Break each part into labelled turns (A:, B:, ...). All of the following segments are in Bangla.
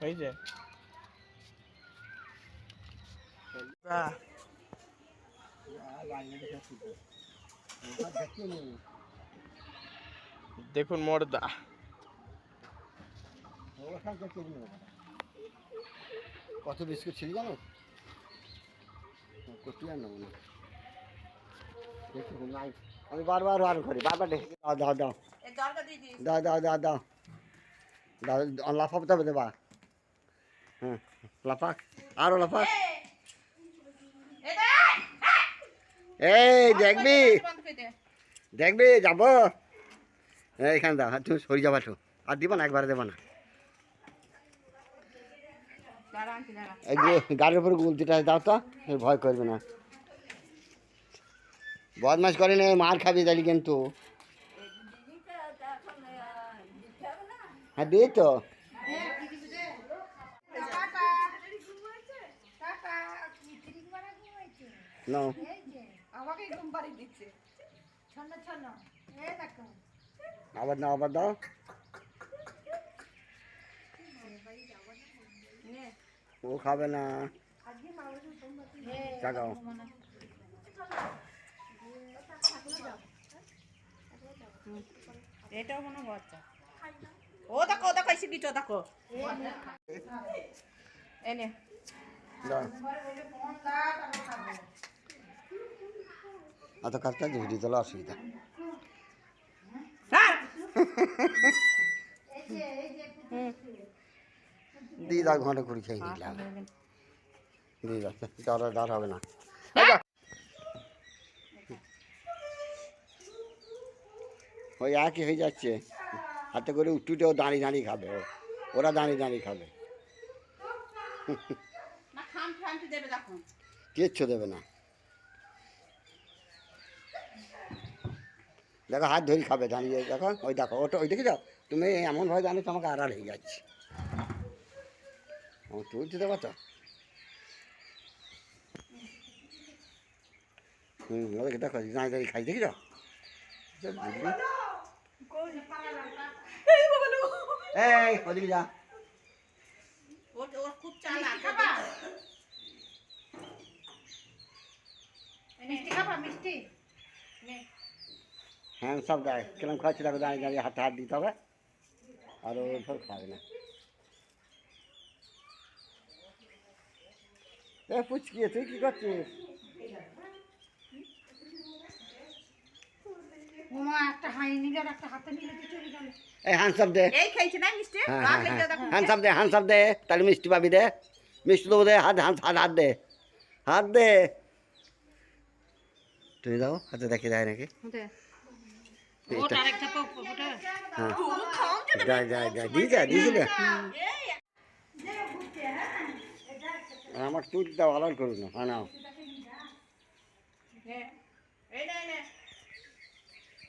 A: হয়েছে বাহ, দেখুন মর্দা
B: কত বিস্কুট ছিল জানো? আর আমি বারবার বার করি। বারবার দাও দাও দাও। দাও দাও দাও দাও। লাফাতে হবে দেবা হ্যাঁ লাফাক আরও লাফাক এই, দেখবি? দেখবি, যাব। এইখানে আর তুমি সরি যাবা তো আর দিবা না, একবারে দেবা না। গাড়ির উপরে গুলতিটা দাও তো। ভয় করবে না। বদমাস করে না, মার খাবি তাহলে কিন্তু। হ্যাঁ তো আবার আবার দাও। ও খাবে না।
C: এটাও কোনো বাচ্চা। ও দেখো ও দেখো এসে দিচ্ছ দেখো। এনে
B: এত কাজটা ঝুড়ি তোলা অসুবিধা। দিয়ে দাও ঘণ্টা করে খেয়ে নিলাম দিয়ে দাও জ্বর আর জ্বর হবে না। ওই একই হয়ে যাচ্ছে। হাতে করে উঠুটেও দাঁড়িয়ে দাঁড়িয়ে খাবে ও। ওরা দাঁড়িয়ে দাঁড়িয়ে খাবে। কিচ্ছু দেবে না। দেখো হাত ধরে খাবে দাঁড়িয়ে দেখো ওই দেখো ওটা ওই দেখে যাও তুমি এমনভাবে জানো তো আমাকে আড়াল হয়ে যাচ্ছে। আমার তুলতে দেবো তো হুম ওদেরকে দেখো দাঁড়িয়ে দাঁড়িয়ে খাই দেখে যাও বুঝলি? এই ওদিকে যা
C: ও ও খুব চালাক মিষ্টি খাবা মিষ্টি
B: হ্যাঁ সব দেয় কিরম খাচ্ছি দেখো দাঁড়িয়ে দাঁড়িয়ে হাতে হাত দিতে হবে আর ও সব খাবে না এ পুচকি তুই কি করছিস
C: একটা হাই নিলে একটা হাতে নিলে তো চলে গেল।
B: এই দে।
C: এই খাইছে না মিষ্টি?
B: হ্যাঁ
C: রাগ
B: হ্যাঁ
C: লেগে
B: হ্যান্ডসাপ দে তাহলে মিষ্টি পাবি দে। মিষ্টি দেবো দে হাত হাত হাত হাত দে। হাত দে। তুমি দাও হাতে দেখে নাকি? হ্যাঁ। যায় দিলে আমার তুলটা ভালো করুন না। হ্যাঁ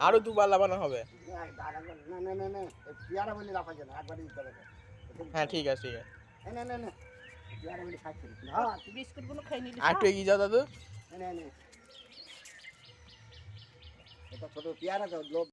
A: আরও দুবার লাভানো হবে। হ্যাঁ ঠিক আছে ঠিক আছে। একটু দাদু?
B: এটা পেয়ারা